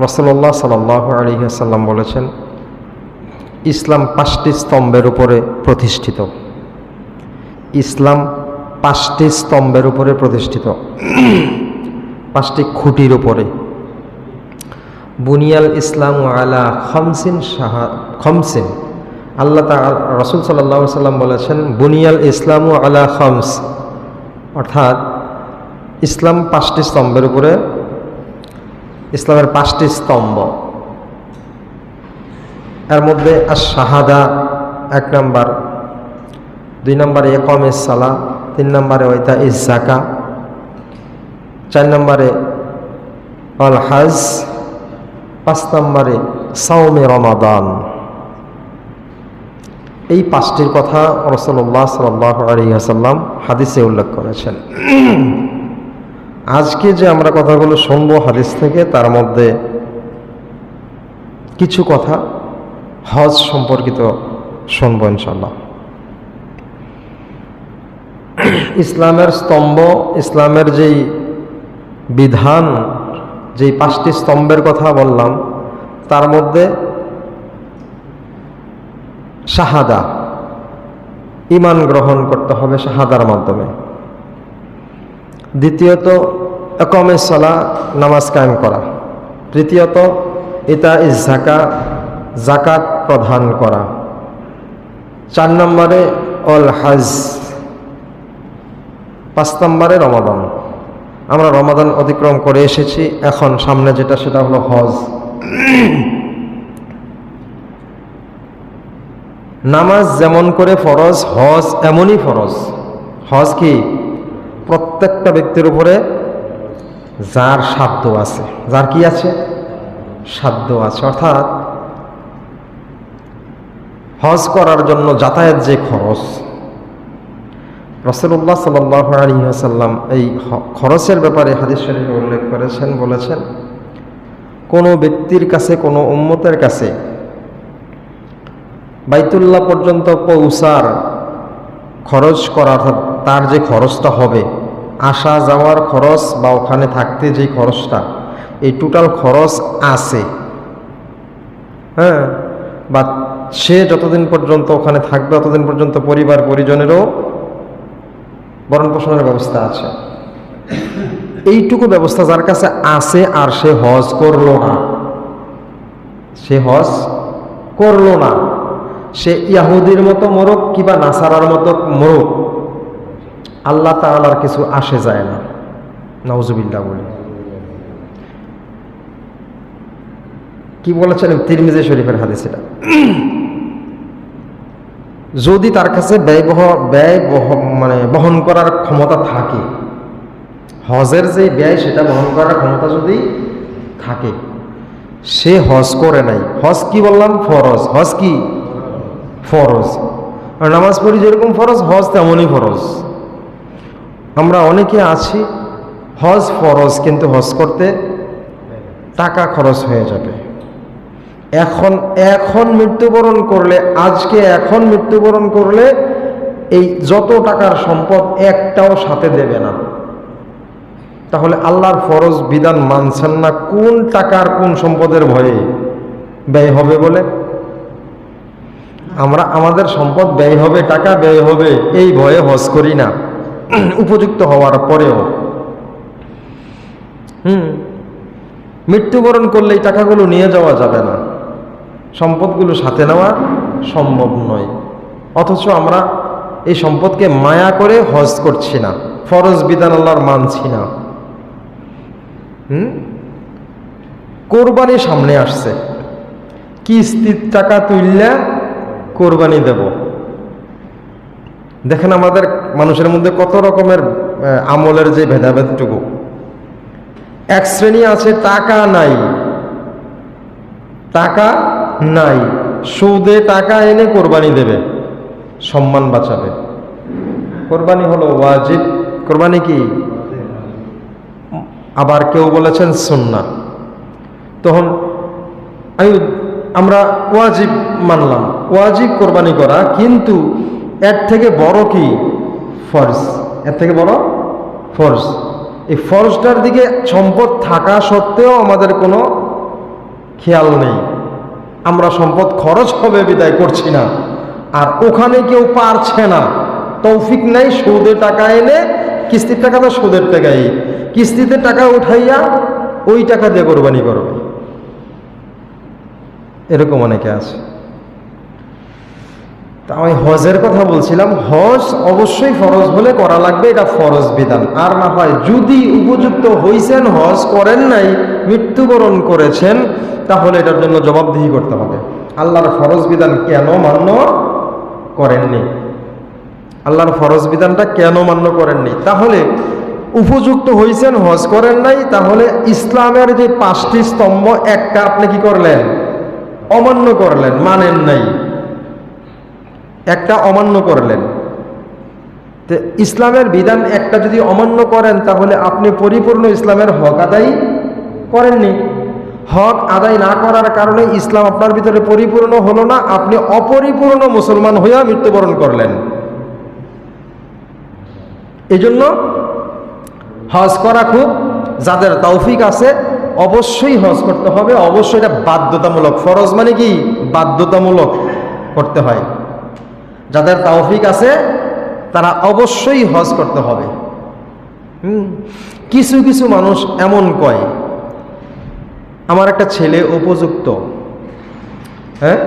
রসল্লাহ সাল্লাহ আলহিহাসাল্লাম বলেছেন, ইসলাম পাঁচটি স্তম্ভের উপরে প্রতিষ্ঠিত। ইসলাম পাঁচটি স্তম্ভের উপরে প্রতিষ্ঠিত। পাঁচটি খুঁটির উপরে। বুনিয়াল ইসলাম আলা খমসিন সাহা খমসিন। আল্লাহ তা রসুল সাল্লাহ সাল্লাম বলেছেন, বুনিয়াল ইসলাম আলা খমস। অর্থাৎ, ইসলাম পাঁচটি স্তম্ভের উপরে ইসলামের পাঁচটি স্তম্ভ। এর মধ্যে আর শাহাদা এক নম্বর, দুই নম্বরে একম সালা তিন নম্বরে ওইতা ইস জাকা চার নম্বরে অল হাজ পাঁচ নম্বরে সাউমে রমাদান। এই পাঁচটির কথা রসল্লাহ সাল্লাহ আলিয়াসাল্লাম হাদিসে উল্লেখ করেছেন। আজকে যে আমরা কথাগুলো শুনব হাদিস থেকে, তার মধ্যে কিছু কথা হজ সম্পর্কিত শুনব ইনশাল্লাহ ইসলামের স্তম্ভ, ইসলামের যেই বিধান, যেই পাঁচটি স্তম্ভের কথা বললাম, তার মধ্যে শাহাদা ইমান গ্রহণ করতে হবে শাহাদার মাধ্যমে। দ্বিতীয়ত একমে সলা নামাজ কায়েম করা। তৃতীয়ত, ইতা ইস জাকা জাকাত প্রদান করা। চার নম্বরে, অল হাজ। পাঁচ নম্বরে, রমাদান। আমরা রমাদান অতিক্রম করে এসেছি। এখন সামনে যেটা, সেটা হলো হজ। নামাজ যেমন করে ফরজ, হজ এমনই ফরজ। হজ কি? প্রত্যেকটা ব্যক্তির উপরে যার সাধ্য আছে। যার কি আছে? সাধ্য আছে। অর্থাৎ হজ করার জন্য যাতায়াত যে খরচ রসুল্লাহ সাল্লাম এই খরচের ব্যাপারে হাদিস শরীফে উল্লেখ করেছেন, বলেছেন, কোনো ব্যক্তির কাছে, কোনো উম্মতের কাছে বাইতুল্লাহ পর্যন্ত পৌঁছার খরচ করা তার যে খরচটা হবে আসা যাওয়ার খরচ বা ওখানে থাকতে যে খরচটা, এই টোটাল খরচ আছে। হ্যাঁ? বা সে যতদিন পর্যন্ত ওখানে থাকবে ততদিন পর্যন্ত পরিবার পরিজনেরও বরণ পোষণের ব্যবস্থা আছে। এইটুকু ব্যবস্থা যার কাছে আছে আর সে হজ করল না। সে হজ করল না। সে ইয়াহুদির মতো মোরক কিবা নাসারার মতো মোরক। আল্লাহ তালার কিছু আসে যায় না। নওজুবিল্লা বলে। কি বলেছেন তিরমিজে শরীফের হাদিস এটা। যদি তার কাছে ব্যয়বহ ব্যয় মানে বহন করার ক্ষমতা থাকে, হজের যে ব্যয় সেটা বহন করার ক্ষমতা যদি থাকে, সে হজ করে নাই। হজ কি বললাম? ফরজ। হজ কি? ফরজ। নামাজ পড়ি যেরকম ফরজ, হজ তেমনই ফরজ। আমরা অনেকে আছি, হজ ফরজ, কিন্তু হজ করতে টাকা খরচ হয়ে যাবে। এখন এখন মৃত্যুবরণ করলে, আজকে এখন মৃত্যুবরণ করলে এই যত টাকার সম্পদ একটাও সাথে দেবে না। তাহলে আল্লাহর ফরজ বিধান মানছেন না, কোন টাকার কোন সম্পদের ভয়ে ব্যয় হবে বলে? আমরা, আমাদের সম্পদ ব্যয় হবে, টাকা ব্যয় হবে, এই ভয়ে হজ করি না। উপযুক্ত হওয়ার পরেও। হুম, মৃত্যুবরণ করলে এই টাকাগুলো নিয়ে যাওয়া যাবে না। সম্পদগুলো সাথে নেওয়া সম্ভব নয়। অথচ আমরা এই সম্পদকে মায়া করে হজ করছি না, ফরজ বিধান আল্লাহর মানছি না। হুম, কোরবানি সামনে আসছে। কিস্তির টাকা তুললে কোরবানি দেব। দেখেন আমাদের মানুষের মধ্যে কত রকমের আমলের যে ভেদাভেদটুকু। এক শ্রেণি আছে, টাকা নাই। টাকা নাই। সুদে টাকা এনে কোরবানি দেবে। সম্মান বাঁচাবে। কোরবানি হলো ওয়াজিব। কোরবানি কি? আবার কেউ বলেছেন সুন্না তখন আমি, আমরা ওয়াজিব মানলাম। ওয়াজিব কোরবানি করা, কিন্তু এর থেকে বড় কি? ফরজ। এর থেকে বড়? ফরজ। এই ফরজটার দিকে সম্পদ থাকা সত্ত্বেও আমাদের কোনো খেয়াল নেই। আমরা সম্পদ খরচ হবে, বিদায় করছি না। আর ওখানে কেউ পারছে না। তৌফিক নাই সুদের টাকা এনে, কিস্তির টাকা তো সুদের টাকাই। কিস্তিতে টাকা উঠাইয়া ওই টাকা দিয়ে কোরবানি করবে এরকম অনেকে আছে। তা আমি হজের কথা বলছিলাম। হজ অবশ্যই ফরজ হলে করা লাগবে, এটা ফরজ বিধান। আর না হয় যদি উপযুক্ত হইছেন, হজ করেন নাই, মৃত্যুবরণ করেছেন, তাহলে এটার জন্য জবাবদিহি করতে হবে। আল্লাহর ফরজ বিধান কেন মান্য করেননি? আল্লাহর ফরজ বিধানটা কেন মান্য করেননি? তাহলে উপযুক্ত হইছেন, হজ করেন নাই, তাহলে ইসলামের যে পাঁচটি স্তম্ভ, একটা আপনি কি করলেন? অমান্য করলেন, মানেন নাই। একটা অমান্য করলেন। তো ইসলামের বিধান একটা যদি অমান্য করেন, তাহলে আপনি পরিপূর্ণ ইসলামের হক আদায় করেননি। হক আদায় না করার কারণে ইসলাম আপনার ভিতরে পরিপূর্ণ হলো না, আপনি অপরিপূর্ণ মুসলমান হইয়া মৃত্যুবরণ করলেন। এই জন্য হজ করা খুব যাদের তৌফিক আছে, অবশ্যই হজ করতে হবে। অবশ্যই এটা বাধ্যতামূলক। ফরজ মানে কি? বাধ্যতামূলক করতে হয়। যাদের তৌফিক আছে, তারা অবশ্যই হজ করতে হবে। হুম? কিছু কিছু মানুষ এমন কয়, আমার একটা ছেলে উপযুক্ত হ্যাঁ?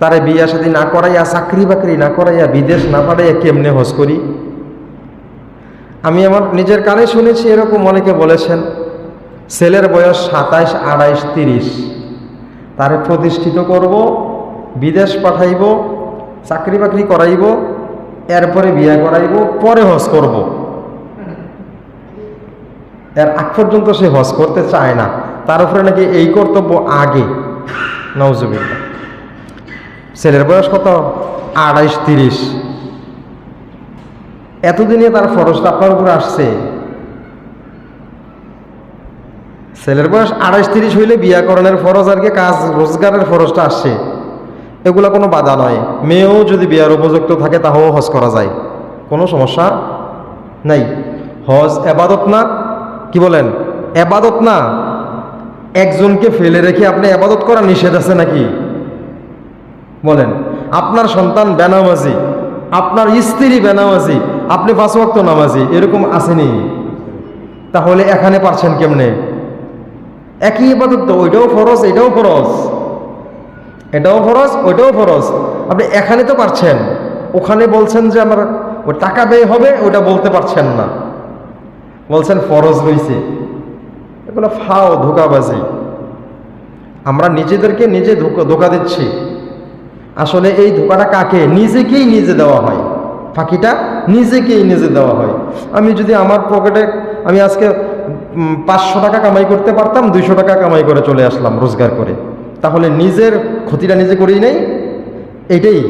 তারে বিয়া সাথে না করাইয়া, চাকরি বাকরি না করাইয়া, বিদেশ না পাঠাইয়া কেমনে হজ করি? আমি আমার নিজের কানে শুনেছি এরকম অনেকে বলেছেন, ছেলের বয়স সাতাইশ, আড়াইশ, তিরিশ, তারে প্রতিষ্ঠিত করব, বিদেশ পাঠাইব চাকরি বাকরি করাইব, এরপরে বিয়ে করাইব, পরে হজ করব। এর আগ পর্যন্ত সে হজ করতে চায় না। তার উপরে নাকি এই কর্তব্য আগে। নওজুবিল্লা ছেলের বয়স কত? আড়াইশ, তিরিশ। এতদিনে তার ফরজটা আপনার উপরে আসছে। ছেলের বয়স আড়াইশ, তিরিশ হইলে বিয়াকরণের ফরজ আর কি, কাজ, রোজগারের ফরজটা আসছে। এগুলা কোনো বাধা নয়। মেয়েও যদি বিয়ার উপযুক্ত থাকে তাহলেও হজ করা যায়। কোনো সমস্যা নাই। হজ এবাদত না? কি বলেন? এবাদত না? একজনকে ফেলে রেখে আপনি এবাদত করা নিষেধ আছে নাকি? বলেন, আপনার সন্তান বেনামাজি, আপনার স্ত্রী বেনামাজি, আপনি পাঁচ ওয়াক্ত নামাজি, এরকম আসেনি। তাহলে এখানে পারছেন কেমনে? একই ইবাদত তো, ওইটাও ফরজ, এটাও ফরজ। এটাও ফরজ, ওইটাও ফরজ। আপনি এখানে তো পারছেন। ওখানে বলছেন যে আমার ও টাকা ব্যয় হবে ওটা বলতে পারছেন না। বলছেন ফরজ রয়েছে এগুলো ফাও, ধোকাবাজি। আমরা নিজেদেরকে নিজে ধোকা ধোকা দিচ্ছি। আসলে এই ধোকাটা কাকে? নিজেকেই নিজে দেওয়া হয়। ফাঁকিটা নিজেকেই নিজে দেওয়া হয়। আমি যদি আমার পকেটে, আমি আজকে পাঁচশো টাকা কামাই করতে পারতাম, দুইশো টাকা কামাই করে চলে আসলাম রোজগার করে। তাহলে নিজের ক্ষতিটা নিজে করেই নেই, এটাই।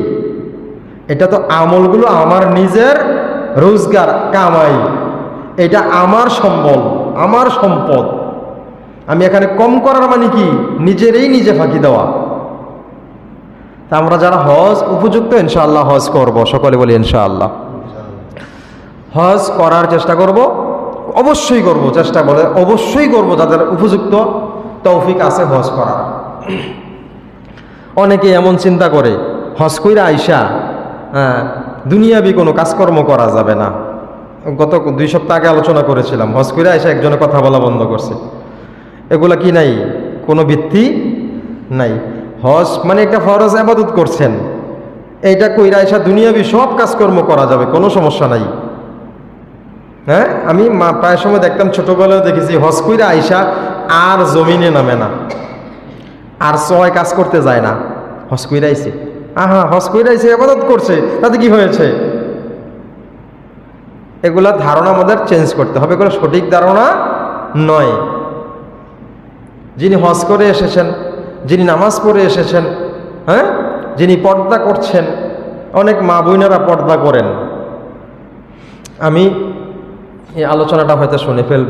এটা তো আমলগুলো আমার নিজের রোজগার কামাই। এটা আমার সম্বল, আমার সম্পদ। আমি এখানে কম করার মানে কি? নিজেরই নিজে ফাঁকি দেওয়া। তা আমরা যারা হজ উপযুক্ত, ইনশাআল্লাহ হজ করব। সকলে বলি ইনশাআল্লাহ। হজ করার চেষ্টা করব, অবশ্যই করব, চেষ্টা বলে অবশ্যই করব যাদের উপযুক্ত তৌফিক আছে হজ করার। অনেকে এমন চিন্তা করে হজ কইরা আইসা হ্যাঁ দুনিয়াবি কোনো কাজকর্ম করা যাবে না। গত দুই সপ্তাহ আগে আলোচনা করেছিলাম হজ কইরা আইসা একজনে কথা বলা বন্ধ করছে। এগুলা কি নাই? কোনো ভিত্তি নাই। হজ মানে একটা ফরজ আবাদত করছেন। এইটা কইরা আইসা দুনিয়াবি সব কাজকর্ম করা যাবে, কোনো সমস্যা নাই। হ্যাঁ আমি প্রায় সময় দেখতাম ছোটবেলায় দেখেছি হজ কইরা আইসা আর জমিনে নামে না। আর সবাই কাজ করতে যায় না। কইরা আহা হজ কইরা আবাদত করছে, তাতে কি হয়েছে? এগুলা ধারণা আমাদের চেঞ্জ করতে হবে, এগুলো সঠিক ধারণা নয়। যিনি হজ করে এসেছেন, যিনি নামাজ পড়ে এসেছেন হ্যাঁ? যিনি পর্দা করছেন, অনেক মা বোনেরা পর্দা করেন। আমি এই আলোচনাটা হয়তো শুনে ফেলবে।